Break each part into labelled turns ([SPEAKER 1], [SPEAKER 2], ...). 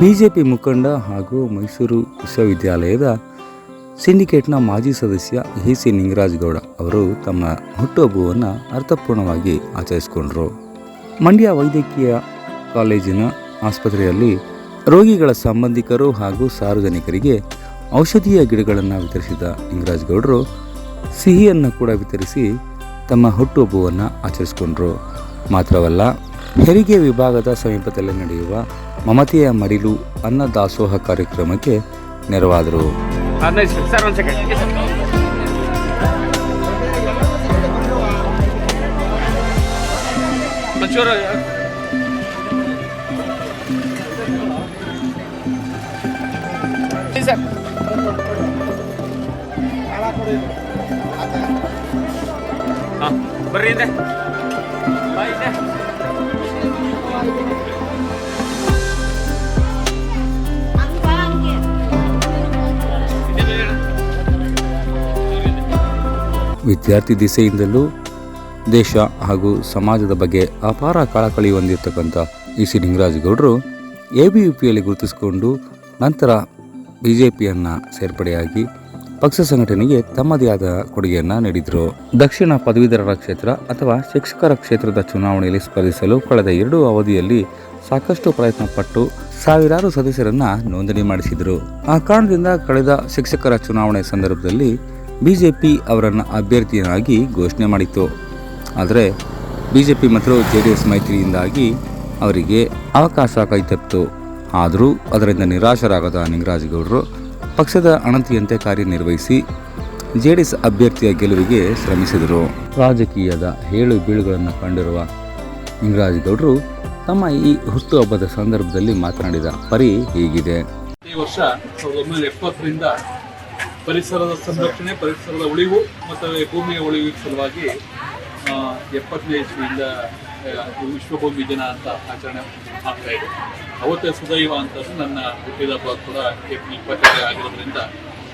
[SPEAKER 1] BJP ಮುಖಂಡ ಹಾಗೂ ಮೈಸೂರು ವಿಶ್ವವಿದ್ಯಾಲಯದ ಸಿಂಡಿಕೇಟ್ನ ಮಾಜಿ ಸದಸ್ಯ ಎ ಸಿ ನಿಂಗರಾಜ್ಗೌಡ ಅವರು ತಮ್ಮ ಹುಟ್ಟುಹಬ್ಬವನ್ನು ಅರ್ಥಪೂರ್ಣವಾಗಿ ಆಚರಿಸಿಕೊಂಡರು. ಮಂಡ್ಯ ವೈದ್ಯಕೀಯ ಕಾಲೇಜಿನ ಆಸ್ಪತ್ರೆಯಲ್ಲಿ ರೋಗಿಗಳ ಸಂಬಂಧಿಕರು ಹಾಗೂ ಸಾರ್ವಜನಿಕರಿಗೆ ಔಷಧೀಯ ಗಿಡಗಳನ್ನು ವಿತರಿಸಿದ ನಿಂಗರಾಜ್ ಗೌಡರು ಸಿಹಿಯನ್ನು ಕೂಡ ವಿತರಿಸಿ ತಮ್ಮ ಹುಟ್ಟುಹಬ್ಬವನ್ನು ಆಚರಿಸಿಕೊಂಡರು. ಮಾತ್ರವಲ್ಲ ಹೆರಿಗೆ ವಿಭಾಗದ ಸಮೀಪದಲ್ಲಿ ನಡೆಯುವ ಮಮತೆಯ ಮಡಿಲು ಅನ್ನ ದಾಸೋಹ ಕಾರ್ಯಕ್ರಮಕ್ಕೆ ನೆರವಾದರು.
[SPEAKER 2] ಬರ್ರಿ ಹಿಂದೆ.
[SPEAKER 1] ವಿದ್ಯಾರ್ಥಿ ದಿಸೆಯಿಂದಲೂ ದೇಶ ಹಾಗೂ ಸಮಾಜದ ಬಗ್ಗೆ ಅಪಾರ ಕಳಕಳಿ ಹೊಂದಿರತಕ್ಕಂಥ ಇ ಸಿ ಲಿಂಗರಾಜ್ ಗೌಡರು ಎ ಬಿ ಯು ಪಿಯಲ್ಲಿ ಗುರುತಿಸಿಕೊಂಡು ನಂತರ ಬಿ ಜೆ ಪಿಯನ್ನು ಸೇರ್ಪಡೆಯಾಗಿ ಪಕ್ಷ ಸಂಘಟನೆಗೆ ತಮ್ಮದೇ ಆದ ಕೊಡುಗೆಯನ್ನ ನೀಡಿದರು. ದಕ್ಷಿಣ ಪದವೀಧರರ ಕ್ಷೇತ್ರ ಅಥವಾ ಶಿಕ್ಷಕರ ಕ್ಷೇತ್ರದ ಚುನಾವಣೆಯಲ್ಲಿ ಸ್ಪರ್ಧಿಸಲು ಕಳೆದ ಎರಡು ಅವಧಿಯಲ್ಲಿ ಸಾಕಷ್ಟು ಪ್ರಯತ್ನ ಪಟ್ಟು ಸಾವಿರಾರು ಸದಸ್ಯರನ್ನ ನೋಂದಣಿ ಮಾಡಿಸಿದರು. ಆ ಕಾರಣದಿಂದ ಕಳೆದ ಶಿಕ್ಷಕರ ಚುನಾವಣೆ ಸಂದರ್ಭದಲ್ಲಿ ಬಿಜೆಪಿ ಅವರನ್ನು ಅಭ್ಯರ್ಥಿಯನ್ನಾಗಿ ಘೋಷಣೆ ಮಾಡಿತ್ತು. ಆದರೆ ಬಿಜೆಪಿ ಮತ್ತು ಜೆ ಡಿ ಎಸ್ ಮೈತ್ರಿಯಿಂದಾಗಿ ಅವರಿಗೆ ಅವಕಾಶ ಕೈತಪ್ಪಿತು. ಆದರೂ ಅದರಿಂದ ನಿರಾಶರಾಗದ ನಿಂಗರಾಜಗೌಡರು ಪಕ್ಷದ ಅಣತಿಯಂತೆ ಕಾರ್ಯನಿರ್ವಹಿಸಿ ಜೆ ಡಿ ಎಸ್ ಅಭ್ಯರ್ಥಿಯ ಗೆಲುವಿಗೆ ಶ್ರಮಿಸಿದರು. ರಾಜಕೀಯದ ಹೇಳು ಬೀಳುಗಳನ್ನು ಕಂಡಿರುವ ನಿಂಗರಾಜಗೌಡರು ತಮ್ಮ ಈ ಹುಟ್ಟುಹಬ್ಬದ ಸಂದರ್ಭದಲ್ಲಿ ಮಾತನಾಡಿದ ಪರಿ ಹೀಗಿದೆ.
[SPEAKER 3] ಈ ವರ್ಷ ಸಾವಿರದ ಎಪ್ಪತ್ತರಿಂದ ಪರಿಸರದ ಸಂರಕ್ಷಣೆ, ಪರಿಸರದ ಉಳಿವು ಮತ್ತು ಭೂಮಿಯ ಉಳಿವಿನ ಸಲುವಾಗಿ ಎಪ್ಪತ್ತನೇ ಇಸ್ವಿಯಿಂದ ವಿಶ್ವಭೂಮಿ ದಿನ ಅಂತ ಆಚರಣೆ ಆಗ್ತಾ ಇದೆ. ಅವತ್ತೇ ಸುದೈವ ಅಂತದ್ದು ನನ್ನ ಹುಟ್ಟಿದ ಹಬ್ಬ ಕೂಡ ಏಪ್ರಿಲ್ ಇಪ್ಪತ್ತೈದು ಆಗಿರೋದ್ರಿಂದ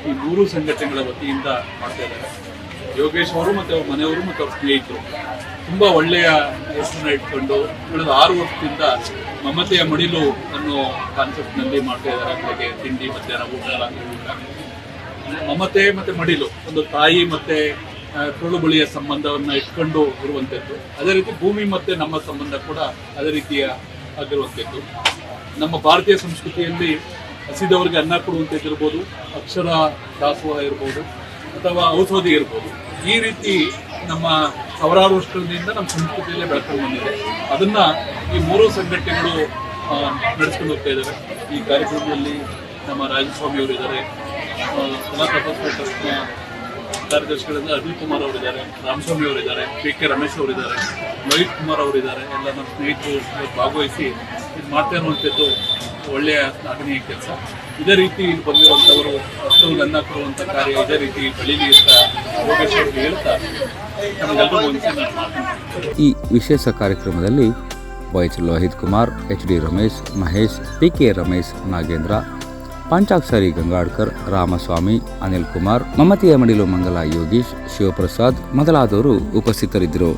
[SPEAKER 3] ಈ ಮೂರು ಸಂಘಟನೆಗಳ ವತಿಯಿಂದ ಮಾಡ್ತಾ ಇದ್ದಾರೆ. ಯೋಗೇಶ್ ಅವರು ಮತ್ತು ಅವ್ರ ಮನೆಯವರು ಮತ್ತು ಅವ್ರ ಸ್ನೇಹಿತರು. ತುಂಬ ಒಳ್ಳೆಯ ಹೆಸರನ್ನ ಇಟ್ಕೊಂಡು ಕಳೆದ ಆರು ವರ್ಷದಿಂದ ಮಮತೆಯ ಮಡಿಲು ಅನ್ನೋ ಕಾನ್ಸೆಪ್ಟ್ನಲ್ಲಿ ಮಾಡ್ತಾ ಇದ್ದಾರೆ. ಬೆಳಗ್ಗೆ ತಿಂಡಿ, ಮಧ್ಯಾಹ್ನ ಊಟ ಮಮತೆ ಮತ್ತು ಮಡಿಲು ಒಂದು ತಾಯಿ ಮತ್ತೆ ತುಳು ಬಳಿಯ ಸಂಬಂಧವನ್ನು ಇಟ್ಕೊಂಡು ಇರುವಂಥದ್ದು. ಅದೇ ರೀತಿ ಭೂಮಿ ಮತ್ತು ನಮ್ಮ ಸಂಬಂಧ ಕೂಡ ಅದೇ ರೀತಿಯ ಆಗಿರುವಂಥದ್ದು. ನಮ್ಮ ಭಾರತೀಯ ಸಂಸ್ಕೃತಿಯಲ್ಲಿ ಹಸಿದವರಿಗೆ ಅನ್ನ ಕೊಡುವಂಥದ್ದಿರ್ಬೋದು ಅಕ್ಷರ ದಾಸೋಹ ಇರ್ಬೋದು, ಅಥವಾ ಔಷಧಿ ಇರ್ಬೋದು. ಈ ರೀತಿ ನಮ್ಮ ಸಾವಿರಾರು ವರ್ಷಗಳಿಂದ ನಮ್ಮ ಸಂಸ್ಕೃತಿಯಲ್ಲೇ ಬೆಳ್ಕೊಂಡು ಬಂದಿದೆ. ಅದನ್ನು ಈ ಮೂರು ಸಂಘಟನೆಗಳು ನಡೆಸ್ಕೊಂಡು ಹೋಗ್ತಾ ಇದ್ದಾರೆ ಈ ಕಾರ್ಯಕ್ರಮದಲ್ಲಿ ನಮ್ಮ ರಾಜಸ್ವಾಮಿಯವರು ಇದ್ದಾರೆ ಕಲಾ ತಪಸ್ವಿ ಟ್ರಸ್ಟ್ನ ಕಾರ್ಯದರ್ಶಿಗಳಿಂದ ಅನಿಲ್ ಕುಮಾರ್ ಅವರಿದ್ದಾರೆ, ರಾಮಸ್ವಾಮಿ ಅವರಿದ್ದಾರೆ ಪಿ ಕೆ ರಮೇಶ್ ಅವರಿದ್ದಾರೆ ಲೋಹಿತ್ ಕುಮಾರ್ ಅವರಿದ್ದಾರೆ ಎಲ್ಲ ನಮ್ಮ ಸ್ನೇಹಿತರು ಭಾಗವಹಿಸಿ ಇದು ಮಾಡ್ತಾ ಇರುವಂಥದ್ದು ಒಳ್ಳೆಯ ಶ್ಲಾಘನೀಯ ಕೆಲಸ. ಇದೇ ರೀತಿ ಇಲ್ಲಿ ಬಂದಿರುವಂಥವರು ಅಷ್ಟು ನನ್ನ ಕೊಡುವಂಥ ಕಾರ್ಯ ಇದೇ ರೀತಿ ಬೆಳೀಲಿ ಅಂತ ಯೋಗೇಶ್ ಅವರಿಗೆ ಹೇಳ್ತಾ
[SPEAKER 1] ಈ ವಿಶೇಷ ಕಾರ್ಯಕ್ರಮದಲ್ಲಿ Y H Lohith Kumar, H D Ramesh, Mahesh P K Ramesh, Nagendra Panchakshari Gangadkar Ramaswamy Anil Kumar ಮಮತಿಯ ಮಡಿಲು ಮಂಗಲ ಯೋಗೀಶ್ ಶಿವಪ್ರಸಾದ್ ಮೊದಲಾದವರು ಉಪಸ್ಥಿತರಿದ್ದರು.